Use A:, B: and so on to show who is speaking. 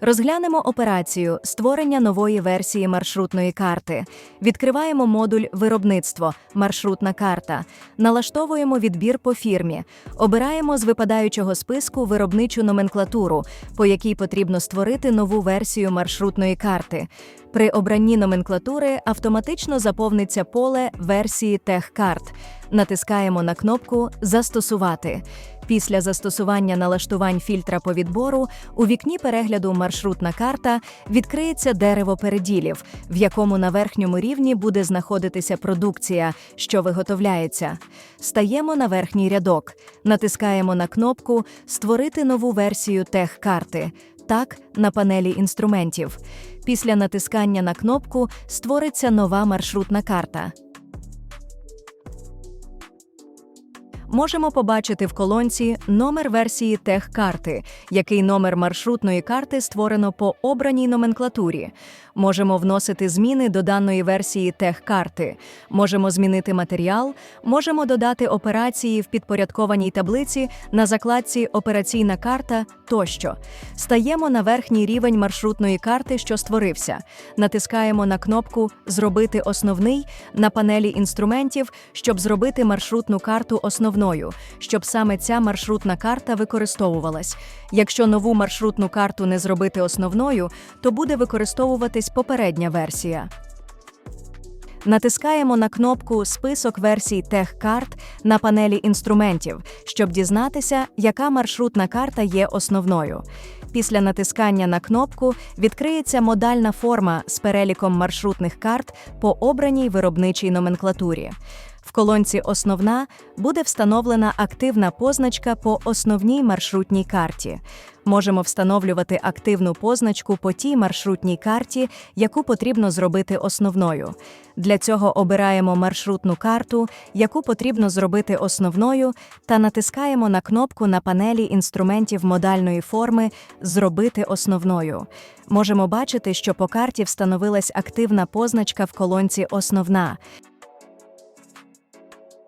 A: Розглянемо операцію створення нової версії маршрутної карти. Відкриваємо модуль Виробництво маршрутна карта. Налаштовуємо відбір по фірмі. Обираємо з випадаючого списку виробничу номенклатуру, по якій потрібно створити нову версію маршрутної карти. При обранні номенклатури автоматично заповниться поле версії техкарт. Натискаємо на кнопку Застосувати. Після застосування налаштувань фільтра по відбору у вікні перегляду маршрутна карта відкриється дерево переділів, в якому на верхньому рівні буде знаходитися продукція, що виготовляється. Стаємо на верхній рядок, натискаємо на кнопку Створити нову версію техкарти. Так, на панелі інструментів. Після натискання на кнопку створиться нова маршрутна карта. Можемо побачити в колонці номер версії техкарти, який номер маршрутної карти створено по обраній номенклатурі. Можемо вносити зміни до даної версії техкарти. Можемо змінити матеріал, можемо додати операції в підпорядкованій таблиці на закладці Операційна карта тощо. Стаємо на верхній рівень маршрутної карти, що створився. Натискаємо на кнопку Зробити основний на панелі інструментів, щоб зробити маршрутну карту основною, щоб саме ця маршрутна карта використовувалась. Якщо нову маршрутну карту не зробити основною, то буде використовуватись попередня версія. Натискаємо на кнопку Список версій техкарт на панелі інструментів, щоб дізнатися, яка маршрутна карта є основною. Після натискання на кнопку відкриється модальна форма з переліком маршрутних карт по обраній виробничій номенклатурі. В колонці Основна буде встановлена активна позначка по основній маршрутній карті. Можемо встановлювати активну позначку по тій маршрутній карті, яку потрібно зробити основною. Для цього обираємо маршрутну карту, яку потрібно зробити основною, та натискаємо на кнопку на панелі інструментів модальної форми Зробити основною. Можемо бачити, що по карті встановилась активна позначка в колонці Основна.